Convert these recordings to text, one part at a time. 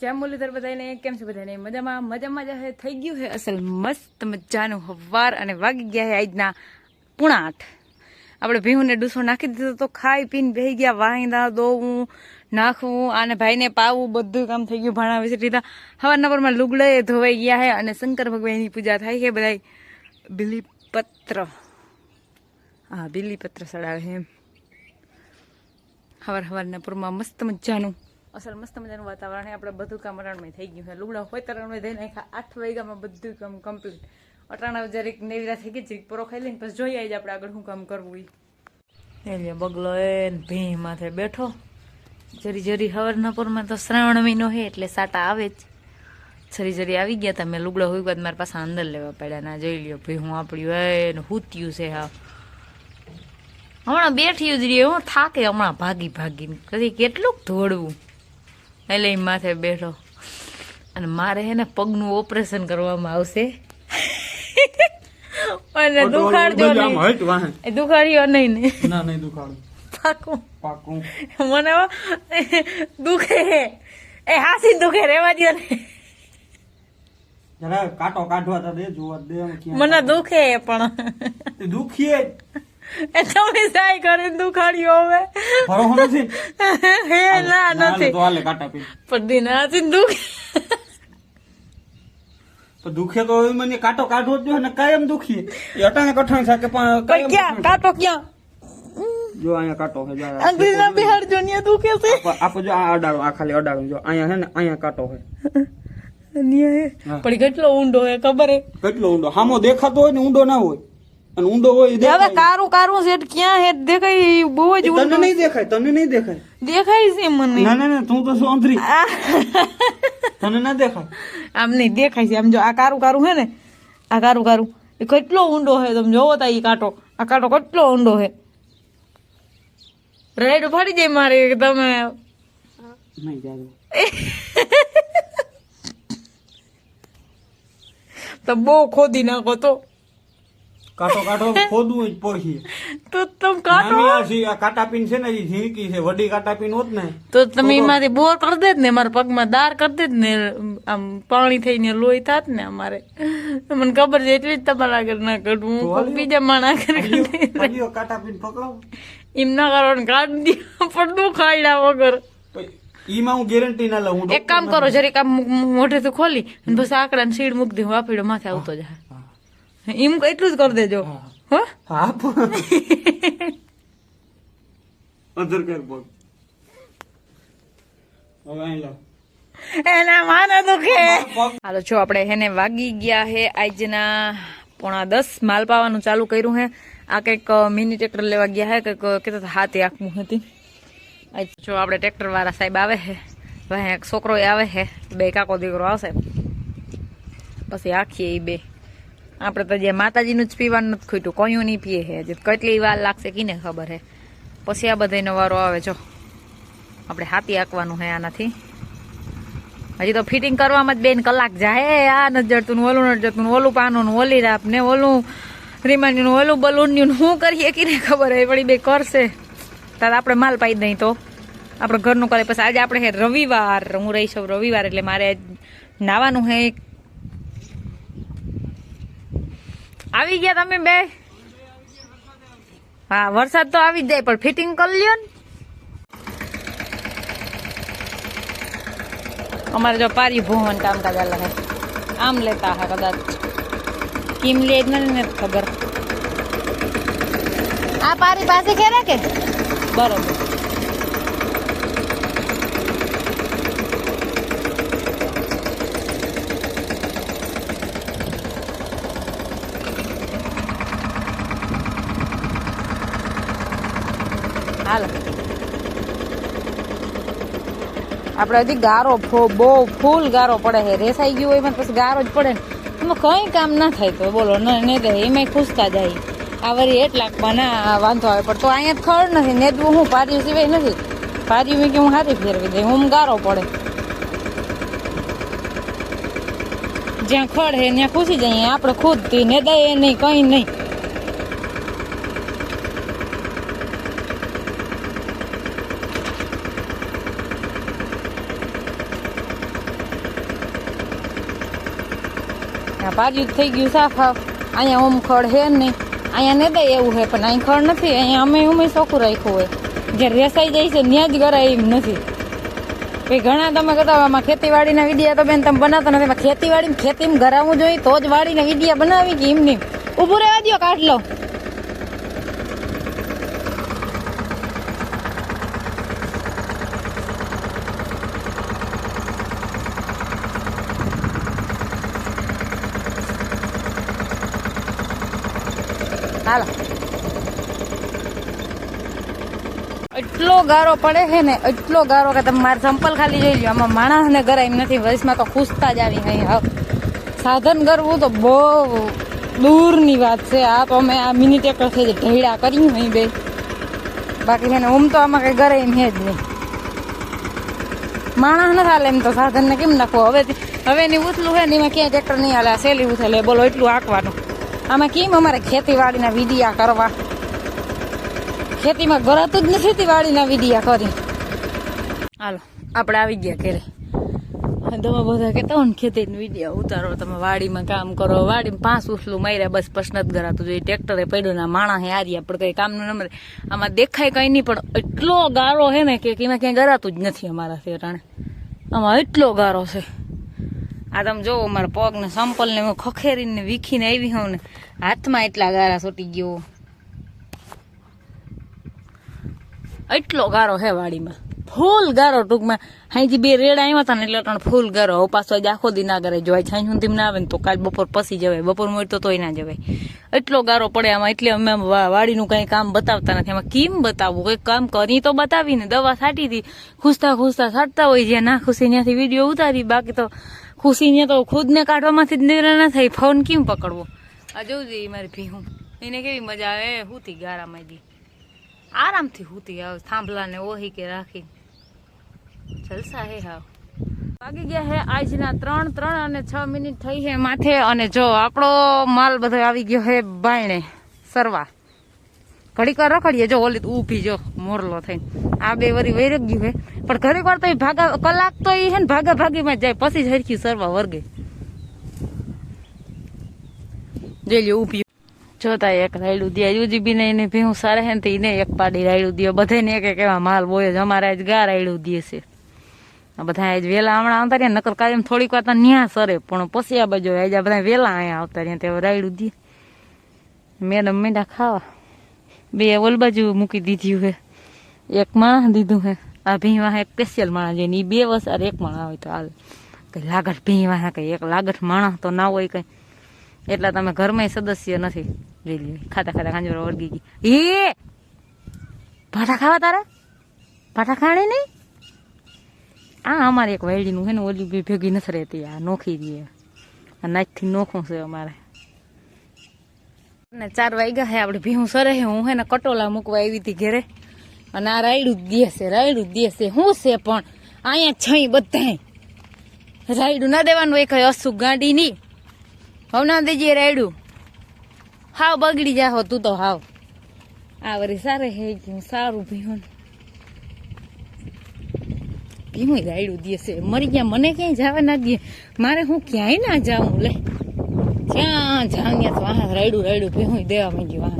જય મુરલીધર બધાને કેમ છે બધાને મજામાં? મજામાં જ થઈ ગયું છે અસલ મસ્ત મજાનું હવાર અને વાગી ગયા છે આજના પૂણા આઠ આપણે ભીહુને ડૂસો નાખી દીધો તો ખાઈ પીને બેહી ગયા વાંદા દોવું નાખવું અને ભાઈને પાવું, બધું કામ થઈ ગયું, ભાણા વિસરી દીધા હવારના પરમાં લુગડે ધોવાઈ ગયા છે અને શંકર ભગવાનની પૂજા થાય છે બધા બિલીપત્ર. હા બિલીપત્ર સડાવે છે એમ. હવાર હવારના પૂરમાં મસ્ત મજાનું અસલ મસ્ત મજાનું વાતાવરણ આપણે બધું કામ રણમય થઈ ગયું છે. લુગડા હોય તો રણમય થઈ નાખ્યા. આઠ વાગ્યામાં બધું કામ કમ્પ્લીટ અટાણા જરીક નેવરા થઈ ગઈ જરીક પરો ખાઈ લઈને પછી જોઈએ જ આપણે આગળ શું કામ કરવું ઈ. એ લ્યો, બગલો એ ભીં માથે બેઠો. જરી જરી હવરના પરમાં તો શ્રાવણ મહિનો હે એટલે સાટા આવે જ. જરી જરી આવી ગયા તમે લુગડા હોય બાદ મારા પાસે અંદર લેવા પડ્યા. ના, જોઈ લ્યો ભાઈ હું આપણી એ ને હુત્યું છે હા. હમણાં બેઠી જ રહી હું. થાકે હમણાં ભાગી ભાગીને. કદી કેટલુંક દોડવું એટલે એ માથે બેઠો અને મારે હે ને પગનું ઓપરેશન કરવામાં આવશે અને દુખાડજો નહીં દુખાડ્યો નહીં ને ના નહીં દુખાડું પાકું પાકું મને દુખે એ હાસી દુખે રેવા દ્યો ને જરા કાંટો કાઢવા દે જોવા દે મને દુખે પણ દુખીએ. એ તમે કરીને દુખાડ્યો હવે. ભરોસો નથી? હે ના ના, નથી તો હાલે કાટા પી. પણ દિનાથી દુખ. તો દુખે તો મને કાંટો કાઢવો જ ને કાયમ દુખી એ અટાણે કઠણ છે કે પણ ક્યાં? કાંટો ક્યાં? જો અહીંયા કાટો છે જો આ અંગ્રેજના બિહાર ને દુખે છે. આપ- જો આ અડાડો આ ખાલી અડાડો જો. અહીંયા છે ને અહીંયા કાંટો છે. પણ કેટલો ઊંડો હે ખબર હે કેટલો ઊંડો? હામો દેખાતો હોય ને ઊંડો ના હોય. અને ઊંડો હોય હવે કારું કારું છે ક્યાં હે? દેખાય બહુ જ તને નહીં દેખાય તને નહીં દેખાય. દેખાય છે મને. ના ના ના તું તો શું અંતરી તને ના દેખાય. આમ નહીં દેખાય છે. આમ જો આ કારું કારું હે ને આ કારું કારું એ કેટલો ઊંડો હે તમે જોવો તા એ કાંટો. આ કાંટો કેટલો ઊંડો હે. રેડ ફાડી જાય મારે તમે. નહીં જાજો તો બહુ ખોદી નાખો તો. કાંટો કાટો ખોદવું જ પહોંચીએ તો તમે કાટો? નાની આ છે, પીન છે ને એ ઝીણકી છે. વડી કાટા પીન હોત ને તો તમે એમાંથી બોર કરી દેત ને મારા પગમાં દાર કરી દેત ને આમ પાણી થઈને લોહી થાત ને અમારે. મને ખબર છે એટલી જ તમારા આગળ ના કરવું હું બીજા માણા આગળ કાટા કાંટા પીન પકડાવ. એમ ના કરો ને કાઢ પણ પડદું ખાઈડા વગર. ઈમાં હું ગેરંટી ના લઉં એક કામ કરો જરીક આમ મોઢેથી ખોલી અને બસ આકડા ને સીડ મૂકી દે વાપીડો માથે આવતો જાય એમ એટલું જ કરી દેજો. હા. હો? હા અધર કર પગ એના માના દુખે. હાલો જો આપણે હેને વાગી ગયા હે આજના પોણા દસ માલ પાવાનું ચાલુ કર્યું હે. આ કંઈક મિની ટ્રેક્ટર લેવા ગયા હે કંઈક કહેતા હાથે આખું હતી. આજ જો આપણે ટ્રેક્ટર વાળા સાહેબ આવે છે ભાઈ એક છોકરો આવે છે બે કાકો દીકરો આવશે. પછી આખીએ એ બે. આપણે તો જે માતાજીનું જ પીવાનું નથી ખૂટ્યું, કયું નહીં પીએ હે હજી. કેટલી વાર લાગશે કીને ખબર હે. પછી આ બધાનો વારો આવે, જો. આપણે હાથી આંકવાનું હે આનાથી. હજી તો ફિટિંગ કરવામાં જ બેન કલાક જાય. આ નથી જડતું, ઓલું નથી જડતું, ઓલું પાનું ઓલી રાપ ને ઓલું રીમાન્યું ઓલું બલૂન્યું ને શું કરીએ કીને ખબર હે. વળી બે કરશે. તાર આપણે માલ પાઈ દઈ તો. આપણે ઘરનું કરે પછી આજે આપણે હે રવિવાર. હું રહી છું રવિવાર એટલે મારે નાવાનું હે આવી ગયા તમે બે? હા વરસાદ તો આવી જ જાય પણ ફિટિંગ કરી લ્યો ને. અમારે જો પારી ભુવન કામકાજ અલગ આમ લેતા હા કદાચ. કેમ લે જ મને ખબર. આ પારી પાસે કે? બરોબર. હાલો. આપણે હજી ગારો બહુ ફૂલ ગારો પડે છે. રેસાઈ ગયું હોય પછી ગારો જ પડે ને. એમાં કંઈ કામ ના થાય તો બોલો, ન, ને દે, એમાંય ખુશતા જાય. આ વરી એટલા ના વાંધો આવે. પણ તો અહીંયા ખડ નથી. નેદવું હું પાર્યું સિવાય નથી. પાર્યું મેં કે હું હારી ફેરવી દઈ હું ગારો પડે. જ્યાં ખડ હે ત્યાં ખુશી જઈએ આપણે ખુદથી નેદાય નહીં, કંઈ નહીં. ભાર્યું થઈ ગયું સાફ હાફ અહીંયા ઓમ ખડ હે નહીં. અહીંયા ને દે એવું હે પણ અહીં ખડ નથી. અહીંયા અમે ઉમે ચોખ્ખું રાખ્યું હોય. જે રેસાઈ જાય છે, ત્યાં જ ગરાય એમ નથી. ભાઈ, ઘણા તમે કહેતા આમાં ખેતીવાડીના વિડીયા તો બેન તમે બનાવતા નથી. એમાં ખેતીવાડી ખેતીમાં ગરાવવું જોઈએ તો જ વાડીને વિડીયા બનાવી કે એમ નહીં. ઊભું રહેવા દો કાઢ લો હાલો. એટલો ગારો પડે છે ને, એટલો ગારો કે તમે મારે સંપલ ખાલી જોઈ લો આમાં માણસને ગરાય નથી, વયસમાં તો ખુશતા જ આવી અહીં હાવ સાધન કરવું તો બહુ દૂરની વાત છે. આ તો અમે આ મિની ટેક્ટર છે જે ઢેડા કરી અહીં બે. બાકી છે ને ઓમ તો આમાં કઈ ગરાય હે જ નહીં. માણસ ન હાલે એમ તો સાધનને કેમ નાખવો? હવે હવે એની ઉથલું છે ને, એમાં ક્યાંય ટ્રેક્ટર નહીં હાલે. સેલી ઉથલે. બોલો, એટલું આંકવાનું આમાં કેમ અમારે ખેતીવાડીના વિડિયા કરવા? ખેતીમાં ગરાતું જ નથી વાડીના વિડિયા કરી. હાલો, આપણે આવી ગયા ઘરે. તમે બધા કહેતા હો ને, ખેતીની વિડિયા ઉતારો, તમે વાડીમાં કામ કરો, વાડીમાં પાંચ ઉસલું માર્યા, બસ પ્રશ્ન જ ગરાતું જોઈએ ટ્રેક્ટરે પડ્યો ના માણા હે હાર્યા પણ કઈ કામનું નંબર આમાં દેખાય કઈ નહીં, પણ એટલો ગારો છે ને કે એમાં ક્યાંય ગરાતું જ નથી અમારા શેરાણે. આમાં એટલો ગારો છે. આ તમે જોવો, મારા પગને સંપલને હું ખખેરીને વીખીને આવી હોઉં ને. હાથમાં એટલા ગારા સોટી ગયો. એટલો ગારો હે વાડીમાં. ફૂલ ગારો ટૂંકમાં. હાઈજી બે રેડા આવ્યા હતા ને એટલે ત્રણ ફૂલ ગારો. હવે પાછો આખો દી ના કરે જોવાય. છાંય સુધી ના આવે ને તો કાલ બપોર પસી જવાય. બપોર મોડ તોય ના જવાય. એટલો ગારો પડે આમાં. એટલે અમે વાડીનું કાંઈ કામ બતાવતા નથી. એમાં કેમ બતાવવું? કઈ કામ કરી તો બતાવીને દવા છાંટી હતી ખુસતા ખૂસતા છાંટતા હોય જ્યાં ના ખુશી, ત્યાંથી વીડિયો ઉતારી. બાકી તો ખુશી ને તો ખુદને કાઢવામાંથી જ નિર્ણય ના થાય. ફોન કેમ પકડવો? આ જોઉં જોઈએ મારી ભીહું. એને કેવી મજા આવે? હુતી ગારામાં જી. આરામથી હુતી આવે થાંભલાને ઓહી કે રાખી જલસા હે હાવ. વાગી ગયા હે આજના ત્રણ ત્રણ અને છ મિનિટ થઈ છે માથે. અને જો, આપણો માલ બધો આવી ગયો હે બાયણે, સરવા. ઘડીક વાર રખડીએ. જો, ઓલી ઊભી જો, મોરલો થઈને. આ બે વરી વૈરક ગયું હે. પણ ઘડીક વાર તો ઈ ભાગા, કલાક તો ઈ હે ને ભાગા ભાગીમાં જાય. પછી જ હરખી સરવા વર્ગે. જોઈ લ્યો, ઊભી. જોતા એક રાયડું દે. યુજીબી ને એને ભીહું સારે હે ને એને એક પાડી રાયડું દે. બધે ને એક એવા માલ બોય જ અમારે આજ ગા રાયડું દે છે. બધા આજ વેલા હમણાં આવતા રહ્યા નકર કાયમ થોડીક વાર ન્યા સરે. પણ પછી આ બાજુ આજે બધા વેલા અહીંયા આવતા રહ્યા તે રાયડું દે. મેડમ મેંડા ખાવા. બે ઓલ બાજુ મૂકી દીધું હે. એક માણસ દીધું હે. આ ભીવા એક સ્પેશિયલ છે ને ઈ બે વર્ષ અરે એક માણસ હોય તો હાલ. કઈ લાગટ ભીવા કઈ એક લાગટ માણસ તો ના હોય કઈ. એટલા તમે ઘરમાં સદસ્ય નથી. જોઈ લ્યો, ખાતા ખાતા ખાંજરો વળગી ગઈ. એ ભાટા ખાવા તારા? ભાટા ખાણી નહીં? આ અમારે એક વાયડીનું છે ને, ઓલી ભેગી નથી રહેતી, આ નોખી દે આ નાચથી નોખું છે અમારે. ને ચાર વાગ્યા હે આપણે ભીહું સરે હે, હું કટોલા મૂકવા આવી હતી ઘરે. અને આ રાયડું જ છે, રાયડું જ દે છે. શું છે પણ અહીંયા છઈ બધાય. રાયડું ના દેવાનું એક અસુખ ગાડી નહીં હવે ના દેજે રાયડું. હાવ બગડી જાહો તું તો હાવ. આ વરી સારે હે ગયું સારું ભીહું ભીહું રાયડું દે છે. મરી ગયા, મને ક્યાંય જવા ના દે. મારે હું ક્યાંય ના જાઉં લે. જ્યાં જ્યાં ત્યાં તો વાહ, રાયડું રાયડું ભીહું દેવા માંગ્યું વાહ.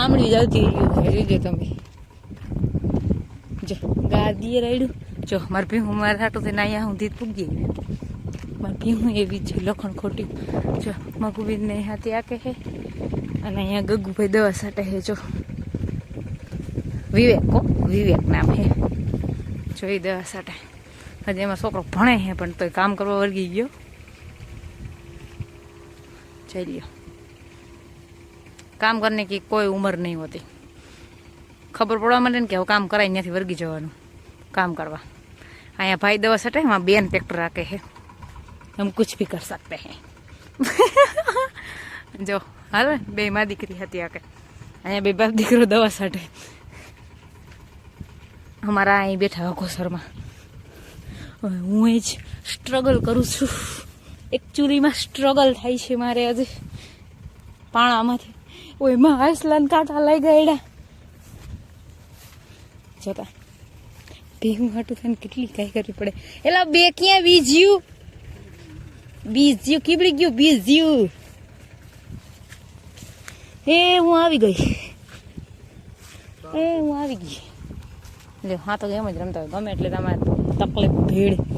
આમળી જતી રહ્યું જોજો તમે. જો, ગા દીએ રાયડું. જો, મારે ભેહું, મારે હાટો થઈને અહીંયા હું દીધ પૂગી મારે ભેહું એવી છે, લખણ ખોટી. જો મગુબીન ને હાથી આકે છે. અને અહીંયા ગગુભાઈ દવા સાટે છે, જો. વિવેક કો વિવેક નામ હે જોઈ દવા સાટે હજી એમાં છોકરો ભણે છે, પણ તોય કામ કરવા વળગી ગયો. જઈ લ્યો કામ કરને કે કોઈ ઉંમર નહીં હોતી. ખબર પડવા માંડે ને કે હવે કામ કરાય ત્યાંથી વર્ગી જવાનું, કામ કરવા. અહીંયા ભાઈ દવા સટે એમાં બેન ટ્રેક્ટર રાખે હે હમ કુછ ભી કર સકતે હે. જો, હાલ, બે માં દીકરી હતી આ કે અહીંયા બે બાપ દીકરો દવા સાટે અમારા અહીં બેઠા અઘોસરમાં હું એ જ સ્ટ્રગલ કરું છું. એકચ્યુઅલીમાં સ્ટ્રગલ થાય છે મારે આજે પાણામાંથી. ઓયમાં આસલાન કાંટા લઈ ગયેલા. જોતા. ભેગું હાટું થઈને કેટલી કાંઈ કરવી પડે. એલા, બે ક્યાં બીજ્યું? બીજ્યું કીબડી ગયું, બીજ્યું. એ, હું આવી ગઈ. એ, હું આવી ગઈ. એટલે હા તો એમ જ રમતા હોય. ગમે એટલે તમારે તકલીફ ભીડ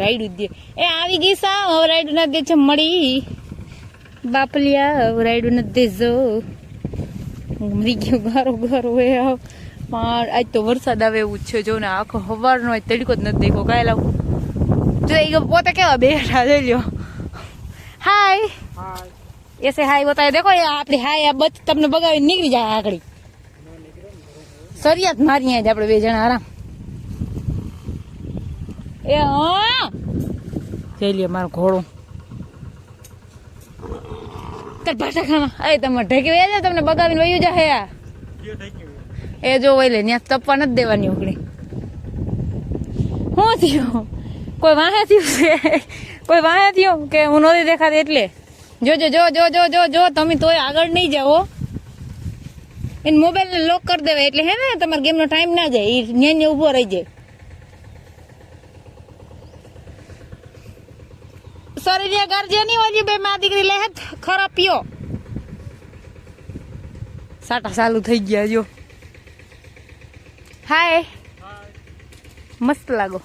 રાઈડ દે. એ આવી ગઈ સા હવે રાઈડ ના દેજો મળી. બાપલિયા હવે રાઈડ ના દેજો. મરી ગયો ગારો ગારો એ પણ આજ તો વરસાદ આવે એવું છે જો ને આખો હવારનો તડકો જ નથી દેખો કાંઈ લાવું જો એ પોતે કેવા બેઠા જોઈ લ્યો. હાય. એસે હાય બતાવે દેખો આપણે હાય આ બચ તમને બગાવી નીકળી જાય આગળ. સરિયાત મારી જ આપણે બે જણા આરામ. એ હા. જઈ લે મારો ઘોડો. તાર ભાષા ખાના એ તમે ઢેકી વેજો તમને બગાવીને વયું જાય આ એ જો વઈ લે ત્યાં તપવા નથી દેવાની ઉકળી શું થયું? કોઈ વાહે થયું છે? કોઈ વાહે થયું કે હું નથી દેખાતી એટલે? જોજો જો જો જો જો જો તમે તોય આગળ નહીં જાઓ. એને મોબાઈલને લોક કરી દેવાય એટલે હે ને તમારા ગેમનો ટાઈમ ના જાય. એ ન્યા ન્યા ઊભો રહી જાય. શરીર ગરજે નહીં હોય બે મા દીકરી લે ખરાબ પીઓ. સાટા ચાલુ થઈ ગયા જો. હાય. મસ્ત લાગો.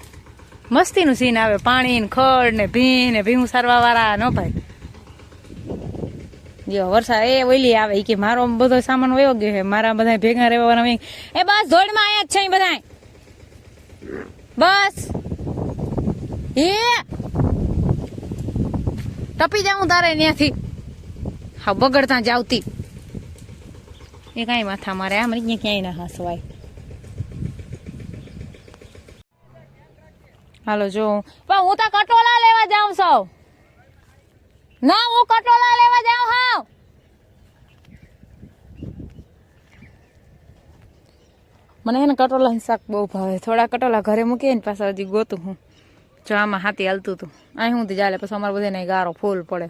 મસ્તીનું સીન આવે, પાણી ને ખડ ને ભી ને ભીમું સારવા વાળા, ન ભાઈ? જો, વરસાદ એ ઓલી આવે કે મારો બધો સામાન વયો ગયો છે. મારા બધા ભેગા રહેવાના. એ બસ, ધોળમાં આયા જ છે બધા બસ. એ ટપી જાઉં તારે ત્યાંથી હા, બગડતા જ આવતી એ કાંઈ માથા મારે, આમ અહીંયા ક્યાંય ના હસવાય. હાલો, જો. પણ હું તો કટોલા લેવા જાઉં સૌ ના, હું કટોલા લેવા જાઉં હાવ મને હે ને કટોલા શાક બહુ ભાવે. થોડા કટોલા ઘરે મૂકીએ ને પાછા હજી ગોતું હું. જો આમાં હાથી હાલતું હતું. અહીં હું ચાલે પછી અમારે બધાને ગારો ફૂલ પડે.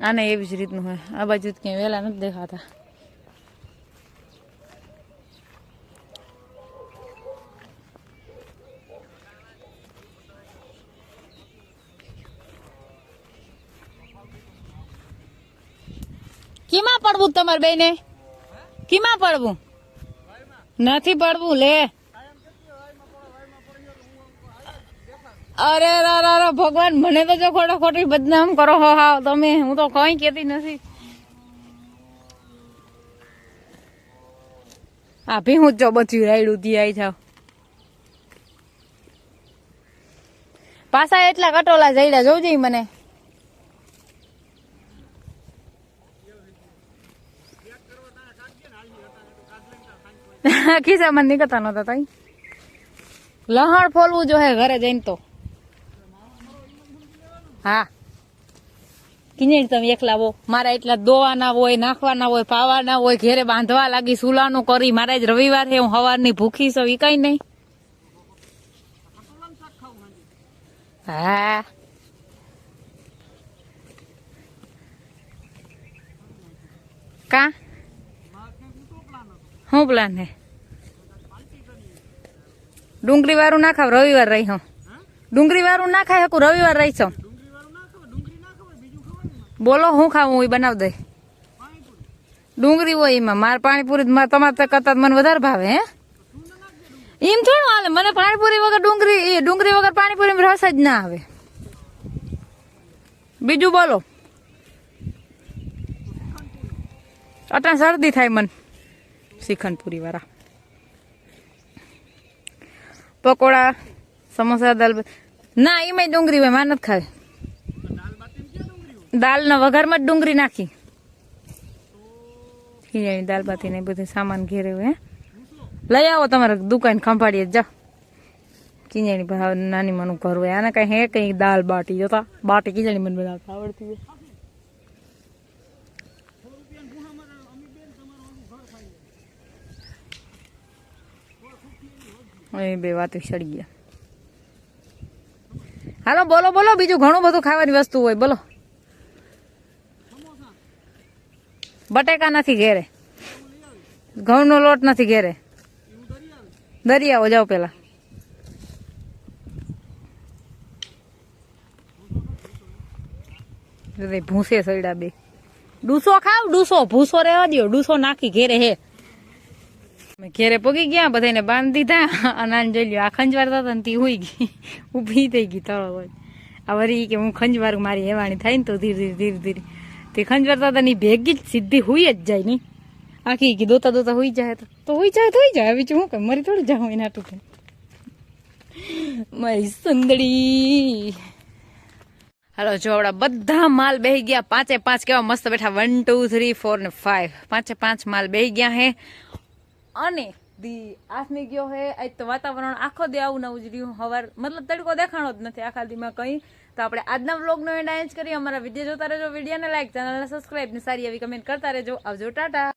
આને એવી જ રીતનું હોય. આ બાજુ ક્યાંય વહેલા નથી દેખાતા. કીમાં પડવું તમારે બેને? કીમાં પડવું? નથી પડવું, લે. ભગવાન, મને તો જો ખોટો ખોટી બદનામ કરો હો હા તમે, હું તો કઈ કેતી નથી. આ ભી હું જો બચ્યું રાયડું દી આઈ જાવ. પાછા એટલા કટોલા જઈડા જોજે મને. ખિસ્સામાં નીકળતા નતા તઈ. લહણ ફોલવું જો હે ઘરે જઈને તો. હા. કિનેડ તમે એકલા હો મારા એટલા દોવાના હોય નાખવાના હોય પાવાના હોય ઘેરે બાંધવા લાગી સુલાનું કરી. મારા જ રવિવાર છે હું સવારની ભૂખી છું ઈ કઈ નહીં. હા. કા? શું પ્લાન હે? ડુંગળી વાળું ના ખાવ રવિવાર રહી હું. ડુંગળી વાળું ના ખાય હકું રવિવાર રહી છું. બોલો, હું ખાવું એ બનાવી દે. ડુંગળી હોય એમાં, માર પાણીપુરી માર તમારે કરતા મને વધારે ભાવે, હે? એમ થોડું હાલે, મને પાણીપુરી વગર ડુંગળી, એ ડુંગળી વગર પાણીપુરી રસ જ ના આવે. બીજું બોલો. અટા શરદી થાય મન. શ્રીખંડપુરી વાળા પકોડા, સમોસા દાલ ના એમાં ડુંગળી હોયમાં નથી ખાવી. દાલના વઘારમાં જ ડુંગળી નાખી. ખીજાની દાલ બાતી ને બધું સામાન ઘેરે હે. લઈ આવો તમારે દુકાન ખંભાળીએ જાઓ કિંજાણી ભાવ નાની મનું ઘર હોય, આને કઈ હે કઈ દાલ બાટી જોતા બાટી કિંજાણી મને બનાવતા આવડતી હોય. એ બે વાતો સડી ગયા. હાલો, બોલો બોલો, બીજું ઘણું બધું ખાવાની વસ્તુ હોય, બોલો. બટેકા નથી ઘેરે. ઘઉંનો લોટ નથી ઘેરે. દરિયાઓ, જાઓ પેલા ભૂસે સૈડા બે. ડૂસો ખાવ, ડૂસો. ભૂસો રહેવા દ્યો. ડૂસો નાખી ઘેરે હે. ઘેરે પગી ગયા બધાને બાંધી દીધા. અને જોઈ લ્યો, આ ખંજવારતા હતા ને તી હુઈ ગઈ. ઊભી થઈ ગઈ તળો આ વરી કે હું ખંજવાર મારી હેવાણી થાય ને તો ધીરે ધીરે ધીરે ધીરે. તે ખંજવારતા હતા ભેગી જ સીધી હોઈ જ જાય નહીં આખી કે દોતા દોતા હોઈ જાય તો. તો હુઈ જાય, તો હુઈ જાય. બીજું હું કે મરી થોડી જાઉં એના ટૂંકે મારી સુંદરી હાલો, જો આપણા બધા માલ બેહી ગયા. પાંચે પાંચ કેવા મસ્ત બેઠા. વન ટુ થ્રી ફોર ને ફાઈવ પાંચે પાંચ માલ બેહી ગયા હે. અને દી આસમી ગયો હે. આજ તો વાતાવરણ આખો દે આવું નવું જ રહ્યું. હવાર, મતલબ તડકો દેખાણો જ નથી. આખા દીમાં કઈ તો આપણે આજના વ્લોગનો એન્ડ જ કરીએ. અમારા વીડિયો જોતા રહેજો. વિડીયોને લાઈક ચેનલને સબસ્ક્રાઈબ ને સારી એવી કમેન્ટ કરતા રહેજો. આવજો, ટાટા!